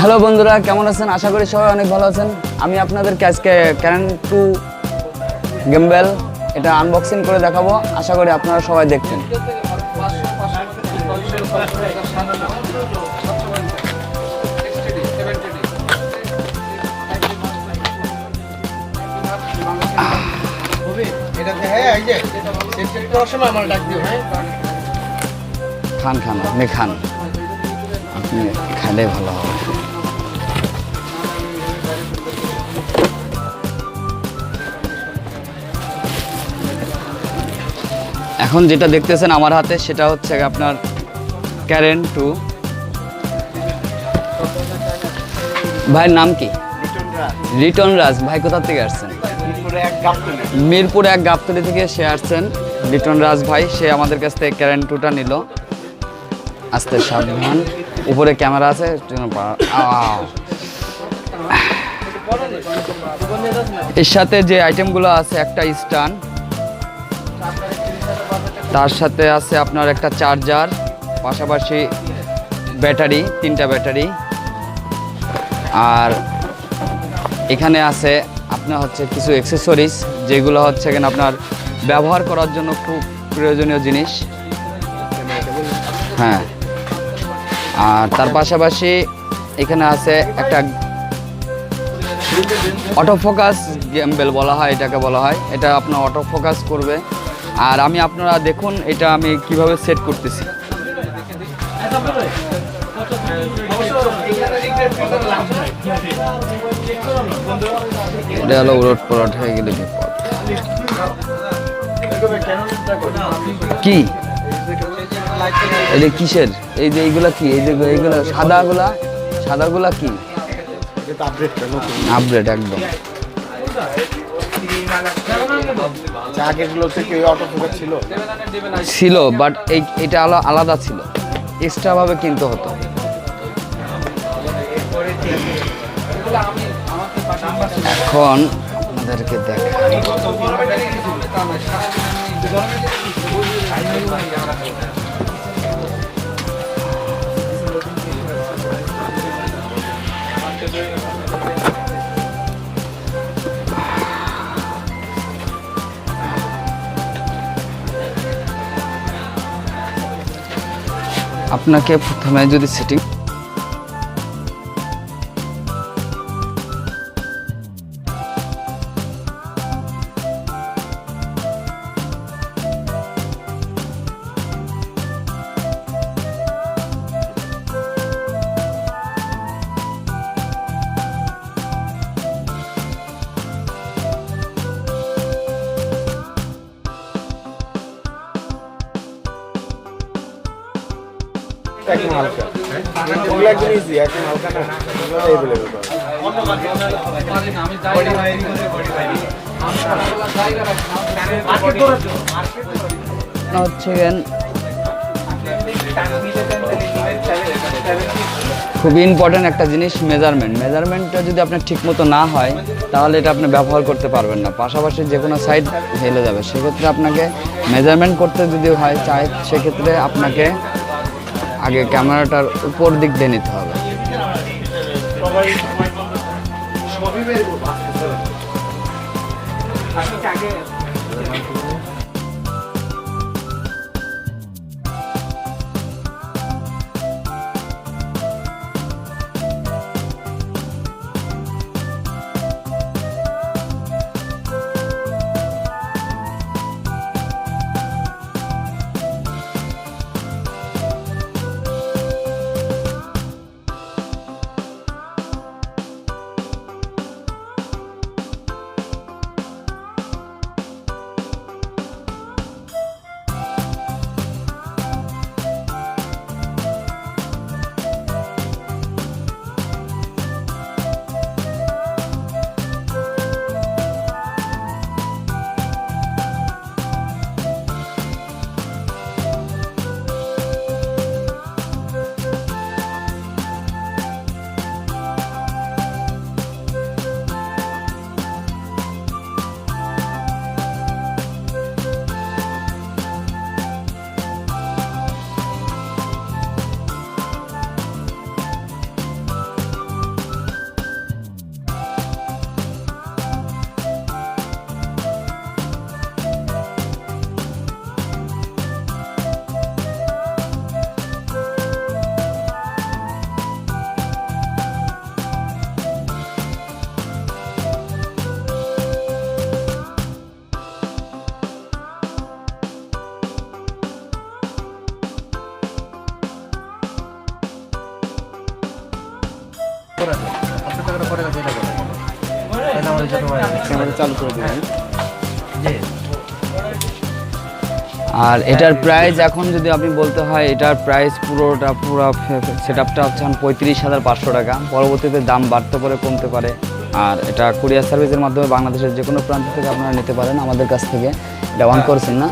Hello বন্ধুরা, কেমন আছেন? আশা করি সবাই অনেক ভালো আছেন। আমি আপনাদেরকে আজকে ক্যারেন টু গেমবেল এটা আনবক্সিং করে দেখাবো। আশা করি আপনারা সবাই দেখছেন খান খান, আপনি খান। আপনি খালে ভালো হবে। এখন যেটা দেখতেছেন আমার হাতে, সেটা হচ্ছে আপনার ক্যারেন টু ভাইয়ের নাম কি? রিটন রাজ ভাই, কোথা থেকে আসছেন? মিরপুর এক গাবতলি থেকে সে আসছেন। লিটন রাজ ভাই, সে আমাদের কাছ থেকে ক্যারেন টুটা নিল। আস্তে সাবধান। উপরে ক্যামেরা আছে। এর সাথে যে আইটেমগুলো আছে, একটা স্টান। তার সাথে আছে আপনার একটা চার্জার, পাশাপাশি ব্যাটারি, তিনটা ব্যাটারি। আর এখানে আছে আপনার হচ্ছে কিছু অ্যাক্সেসরিজ যেগুলো হচ্ছে এখানে আপনার ব্যবহার করার জন্য খুব প্রয়োজনীয় জিনিস। হ্যাঁ। আর তার পাশাপাশি এখানে আছে একটা অটো ফোকাস গেমবেল বলা হয়, এটাকে বলা হয়। এটা আপনার অটো ফোকাস করবে। আর আমি আপনারা দেখুন এটা আমি কীভাবে সেট করতেছি। এটা হলো উলট পলট হয়ে গেলে বিপদ কি? এটা কিসের? এই যে এইগুলা কি? এই যে এইগুলা সাদাগুলা? সাদাগুলা কি? আপডেট একদম। ছিল। বাট এই এটা আলা- আলাদা ছিল। এক্সট্রা ভাবে কিনতে হতো। এখন আপনাদেরকে দেখাই আপনাকে প্রথমে যদি সেটিং একদম হালকা একদম ইজি একদম হালকা না খুবই ইম্পর্ট্যান্ট একটা জিনিস মেজারমেন্ট মেজারমেন্টটা যদি আপনার ঠিক মতো না হয়, তাহলে এটা আপনি ব্যবহার করতে পারবেন না। পাশাপাশি যে কোনো সাইড হেলে যাবে। সেক্ষেত্রে আপনাকে মেজারমেন্ট করতে যদি হয়, চাই, সেক্ষেত্রে আপনাকে আগে ক্যামেরাটার উপর দিক দিয়ে নিতে হবে। আগে আর এটার প্রাইস এখন যদি আপনি বলতে হয় এটার প্রাইস পুরোটা পুরো সেট আপটা হচ্ছে পঁয়ত্রিশ হাজার পাঁচশো টাকা। পরবর্তীতে দাম বাড়তে পারে কমতে পারে। আর এটা কুরিয়ার সার্ভিসের মাধ্যমে বাংলাদেশের যে কোনো প্রান্ত থেকে আপনারা নিতে পারেন আমাদের কাছ থেকে। এটা অন করছেন না?